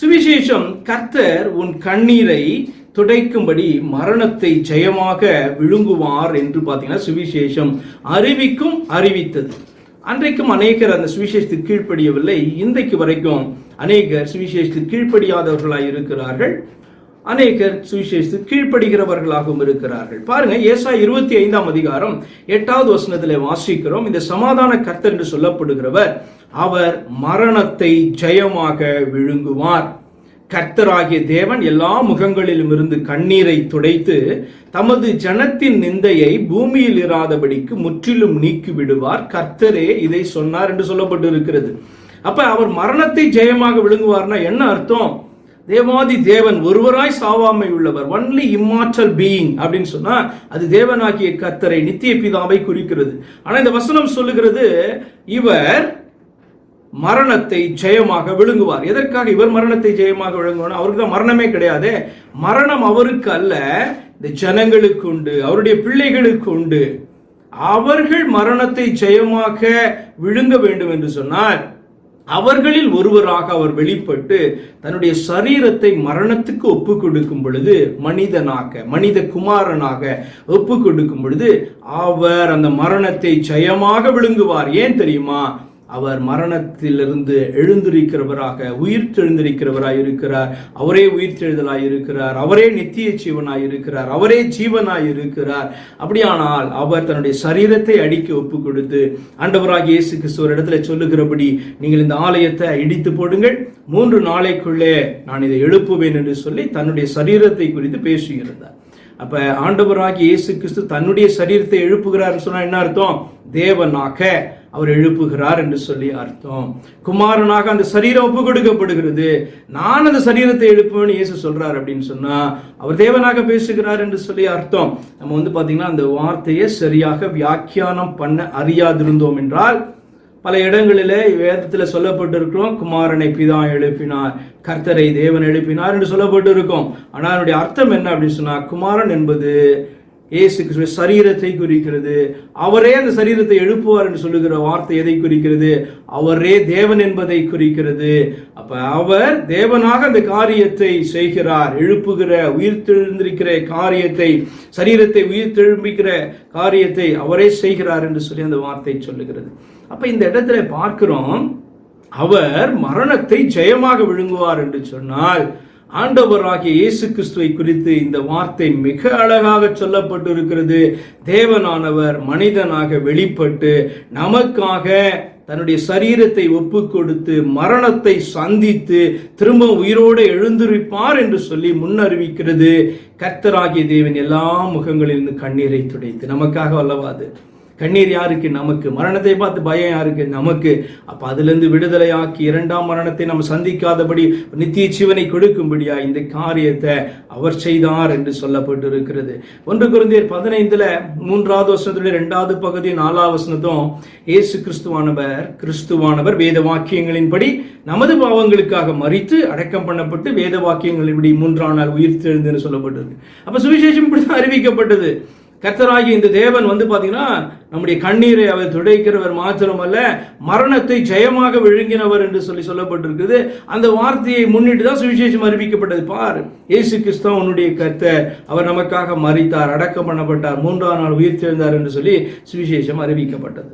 சுவிசேஷம் கர்த்தர் உன் கண்ணீரை துடைக்கும்படி மரணத்தை ஜெயமாக விழுங்குவார் என்று பார்த்தீங்கன்னா சுவிசேஷம் அறிவிக்கும் அறிவித்தது. அன்றைக்கும் அநேகர் அந்த சுவிசேஷத்துக்கு கீழ்ப்படியவில்லை. இன்றைக்கு வரைக்கும் அநேகர் சுவிசேஷத்துக்கு கீழ்ப்படியாதவர்களாய் இருக்கிறார்கள் அநேகர் சுவிசேஷத்துக்கு கீழ்ப்படுகிறவர்களாகவும் இருக்கிறார்கள். பாருங்க ஏசா இருபத்தி ஐந்தாம் அதிகாரம் எட்டாவது வசனத்தில் வாசிக்கிறோம். இந்த சமாதான கர்த்தர் என்று சொல்லப்படுகிறவர் அவர் மரணத்தை ஜெயமாக விழுங்குவார். கர்த்தராகிய தேவன் எல்லா முகங்களிலும் இருந்து கண்ணீரை துடைத்து தமது ஜனத்தின் நிந்தையை பூமியில் இராதபடிக்கு முற்றிலும் நீக்கி விடுவார் கர்த்தரே இதை சொன்னார் என்று சொல்லப்பட்டு இருக்கிறது அப்ப அவர் மரணத்தை ஜெயமாக விழுங்குவார்னா என்ன அர்த்தம்? தேவாதி தேவன் ஒருவராய் சாவாமை உள்ளவர். ஒன்லி இம்மாற்றல் பீயிங் அப்படின்னு சொன்னா அது தேவனாகிய கத்தரை நித்திய பிதாவை குறிக்கிறது. ஆனா இந்த வசனம் சொல்லுகிறது இவர் மரணத்தை ஜெயமாக விழுங்குவார். எதற்காக இவர் மரணத்தை ஜெயமாக விழுங்குவார் அவருக்கு தான் மரணமே கிடையாது. மரணம் அவருக்கு அல்ல இந்த ஜனங்களுக்கு உண்டு அவருடைய பிள்ளைகளுக்கு உண்டு. அவர்கள் மரணத்தை ஜெயமாக விழுங்க வேண்டும் என்று சொன்னால் அவர்களில் ஒருவராக அவர் வெளிப்பட்டு தன்னுடைய சரீரத்தை மரணத்துக்கு ஒப்பு கொடுக்கும் பொழுது மனிதனாக மனித குமாரனாக ஒப்பு கொடுக்கும் பொழுது அவர் அந்த மரணத்தை ஜெயமாக விழுங்குவார். ஏன் தெரியுமா? அவர் மரணத்திலிருந்து எழுந்திருக்கிறவராக உயிர் தெழுந்திருக்கிறவராய் இருக்கிறார் அவரே உயிர் தெழுதலாய் இருக்கிறார் அவரே நித்திய ஜீவனாய் இருக்கிறார் அவரே ஜீவனாய் இருக்கிறார் அப்படியானால் அவர் தன்னுடைய சரீரத்தை அடிக்க ஒப்பு கொடுத்து ஆண்டவராக இயேசு கிறிஸ்துவர் இடத்துல சொல்லுகிறபடி நீங்கள் இந்த ஆலயத்தை இடித்து போடுங்கள். மூன்று நாளைக்குள்ளே நான் இதை எழுப்புவேன் என்று சொல்லி தன்னுடைய சரீரத்தை குறித்து பேசியிருந்தார். அப்ப ஆண்டவராகி இயேசு கிறிஸ்து தன்னுடைய சரீரத்தை எழுப்புகிறார் சொன்னா என்ன அர்த்தம்? தேவனாக. அவர் எழுப்புகிறார் என்று சொல்லி அர்த்தம். குமாரனாக அந்த சரீரம் ஒப்பு கொடுக்கப்படுகிறது. நான் அந்த சரீரத்தை எழுப்புவேன் இயேசு சொல்றார் அப்படின்னு சொன்னா அவர் தேவனாக பேசுகிறார் என்று சொல்லி அர்த்தம். நம்ம வந்து பாத்தீங்கன்னா அந்த வார்த்தையை சரியாக வியாக்கியானம் பண்ண அறியாதிருந்தோம் என்றால் பல இடங்களிலே வேதத்தில் சொல்லப்பட்டிருக்கிறோம் குமாரனை பிதா எழுப்பினார் கர்த்தரை தேவன் எழுப்பினார் என்று சொல்லப்பட்டிருக்கோம். ஆனால் அதனுடைய அர்த்தம் என்ன அப்படின்னு சொன்னா குமாரன் என்பது இயேசு கிறிஸ்துவ சரீரத்தை குறிக்கிறது. அவரே அந்த சரீரத்தை எழுப்புவார் என்று சொல்லுகிற வார்த்தை எதை குறிக்கிறது? அவரே தேவன் என்பதை குறிக்கிறது. அப்ப அவர் தேவனாக அந்த காரியத்தை செய்கிறார். எழுப்புகிற உயிர்த்தெழுந்திருக்கிற காரியத்தை சரீரத்தை உயிர்த்தெழும்பிக்கிற காரியத்தை அவரே செய்கிறார் என்று சொல்லி அந்த வார்த்தை சொல்லுகிறது. அப்ப இந்த இடத்துல பார்க்கிறோம் அவர் மரணத்தை ஜெயமாக விழுங்குவார் என்று சொன்னால் ஆண்டவராகிய இயேசு கிறிஸ்துவை குறித்து இந்த வார்த்தை மிக அழகாக சொல்லப்பட்டிருக்கிறது. தேவனானவர் மனிதனாக வெளிப்பட்டு நமக்காக தன்னுடைய சரீரத்தை ஒப்பு கொடுத்து மரணத்தை சந்தித்து திரும்ப உயிரோடு எழுந்திருப்பார் என்று சொல்லி முன்னறிவிக்கிறது. கர்த்தராகிய தேவன் எல்லா முகங்களிலிருந்து கண்ணீரை துடைத்து நமக்காக அல்லவாது கண்ணீர் யாருக்கு? நமக்கு. மரணத்தை பார்த்து பயம் யாருக்கு? நமக்கு. அப்ப அதிலிருந்து விடுதலையாக்கி இரண்டாம் மரணத்தை நம்ம சந்திக்காதபடி நித்திய ஜீவனை கொடுக்கும்படியா இந்த காரியத்தை அவர் செய்தார் என்று சொல்லப்பட்டு இருக்கிறது ஒன்று குருந்தியர் பதினைந்துல மூன்றாவது வசனத்துடைய இரண்டாவது பகுதி நாலாவது வசனத்தும் இயேசு கிறிஸ்துவானவர் கிறிஸ்துவானவர் வேத வாக்கியங்களின்படி நமது பாவங்களுக்காக மறித்து அடக்கம் பண்ணப்பட்டு வேத வாக்கியங்களின்படி மூன்றாம் நாள் உயிர் தெழுந்து சொல்லப்பட்டிருக்கு. அப்ப சுவிசேஷம் இப்படிதான் அறிவிக்கப்பட்டது. கர்த்தராகி இந்த தேவன் வந்து பார்த்தீங்கன்னா நம்முடைய கண்ணீரை அவர் துடைக்கிறவர் மாத்திரமல்ல மரணத்தை ஜெயமாக விழுங்கினவர் என்று சொல்லி சொல்லப்பட்டிருக்குது. அந்த வார்த்தையை முன்னிட்டு தான் சுவிசேஷம் அறிவிக்கப்பட்டது. பார் ஏசு கிறிஸ்தவ உன்னுடைய கர்த்தர் அவர் நமக்காக மறித்தார் அடக்கம் பண்ணப்பட்டார் மூன்றாம் நாள் உயிர் தெழுந்தார் என்று சொல்லி சுவிசேஷம் அறிவிக்கப்பட்டது.